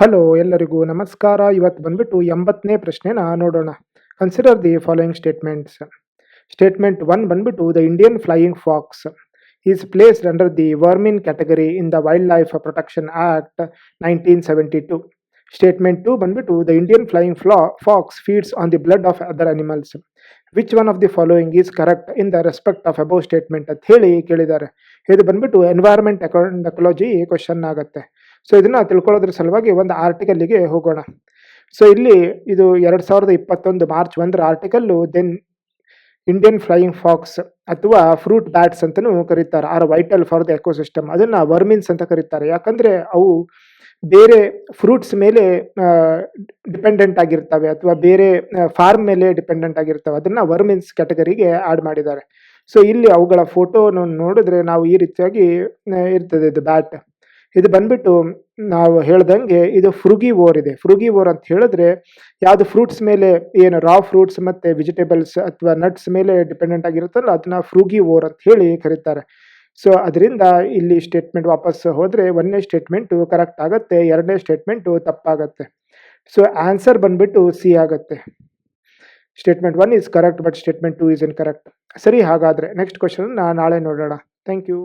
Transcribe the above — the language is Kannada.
ಹಲೋ ಎಲ್ಲರಿಗೂ ನಮಸ್ಕಾರ. ಇವತ್ತು ಬಂದ್ಬಿಟ್ಟು ಎಂಬತ್ತನೇ ಪ್ರಶ್ನೆನ ನೋಡೋಣ. Consider the following statements statement one ಬಂದ್ಬಿಟ್ಟು the Indian flying fox is placed under the vermin category in the wildlife protection act nineteen seventy two statement two ಬಂದ್ಬಿಟ್ಟು the Indian flying flaw fox feeds on the blood of other animals which one of the following is correct in the respect of above statement ಅಂತ ಹೇಳಿ ಕೇಳಿದ್ದಾರೆ. ಇದು ಬಂದ್ಬಿಟ್ಟು ಎನ್ವೈರ್ಮೆಂಟ್ ಎಕಾಲಜಿ ಕ್ವಶನ್ ಆಗುತ್ತೆ. ಸೊ ಇದನ್ನ ತಿಳ್ಕೊಳ್ಳೋದ್ರ ಸಲುವಾಗಿ ಒಂದು ಆರ್ಟಿಕಲ್ಲಿಗೆ ಹೋಗೋಣ. ಸೊ ಇಲ್ಲಿ ಇದು ಎರಡ್ ಸಾವಿರದ ಇಪ್ಪತ್ತೊಂದು ಮಾರ್ಚ್ ಒಂದರ article then Indian flying fox ಅಥವಾ ಫ್ರೂಟ್ ಬ್ಯಾಟ್ಸ್ ಅಂತಲೂ ಕರೀತಾರೆ. Are vital for the ecosystem ಅದನ್ನ ವರ್ಮಿನ್ಸ್ ಅಂತ ಕರೀತಾರೆ. ಯಾಕಂದ್ರೆ ಅವು ಬೇರೆ ಫ್ರೂಟ್ಸ್ ಮೇಲೆ ಡಿಪೆಂಡೆಂಟ್ ಆಗಿರ್ತವೆ ಅಥವಾ ಬೇರೆ ಫಾರ್ಮ್ ಮೇಲೆ ಡಿಪೆಂಡೆಂಟ್ ಆಗಿರ್ತವೆ. ಅದನ್ನ ವರ್ಮಿನ್ಸ್ ಕ್ಯಾಟಗರಿಗೆ ಆಡ್ ಮಾಡಿದ್ದಾರೆ. ಸೊ ಇಲ್ಲಿ ಅವುಗಳ ಫೋಟೋ ನೋಡಿದ್ರೆ ನಾವು ಈ ರೀತಿಯಾಗಿ ಇರ್ತದೆ ಇದು ಬ್ಯಾಟ್ ಇದು ಬಂದ್ಬಿಟ್ಟು ನಾವು ಹೇಳ್ದಂಗೆ ಇದು ಫ್ರುಗಿ ಓರ್ ಇದೆ. ಫ್ರುಗಿ ಓರ್ ಅಂತ ಹೇಳಿದ್ರೆ ಯಾವುದು ಫ್ರೂಟ್ಸ್ ಮೇಲೆ ಏನು ರಾ ಫ್ರೂಟ್ಸ್ ಮತ್ತೆ ವೆಜಿಟೇಬಲ್ಸ್ ಅಥವಾ ನಟ್ಸ್ ಮೇಲೆ ಡಿಪೆಂಡೆಂಟ್ ಆಗಿರುತ್ತಲ್ಲ ಅದನ್ನ ಫ್ರುಗಿ ಓರ್ ಅಂತ ಹೇಳಿ ಕರೀತಾರೆ. ಸೊ ಅದರಿಂದ ಇಲ್ಲಿ ಸ್ಟೇಟ್ಮೆಂಟ್ ವಾಪಸ್ ಹೋದರೆ ಒಂದನೇ ಸ್ಟೇಟ್ಮೆಂಟು ಕರೆಕ್ಟ್ ಆಗುತ್ತೆ, ಎರಡನೇ ಸ್ಟೇಟ್ಮೆಂಟು ತಪ್ಪಾಗತ್ತೆ. ಸೊ ಆನ್ಸರ್ ಬಂದ್ಬಿಟ್ಟು ಸಿ ಆಗುತ್ತೆ. Statement one is correct but statement two is incorrect ಸರಿ, ಹಾಗಾದ್ರೆ ನೆಕ್ಸ್ಟ್ ಕ್ವಶನ್ ನಾಳೆ ನೋಡೋಣ. Thank you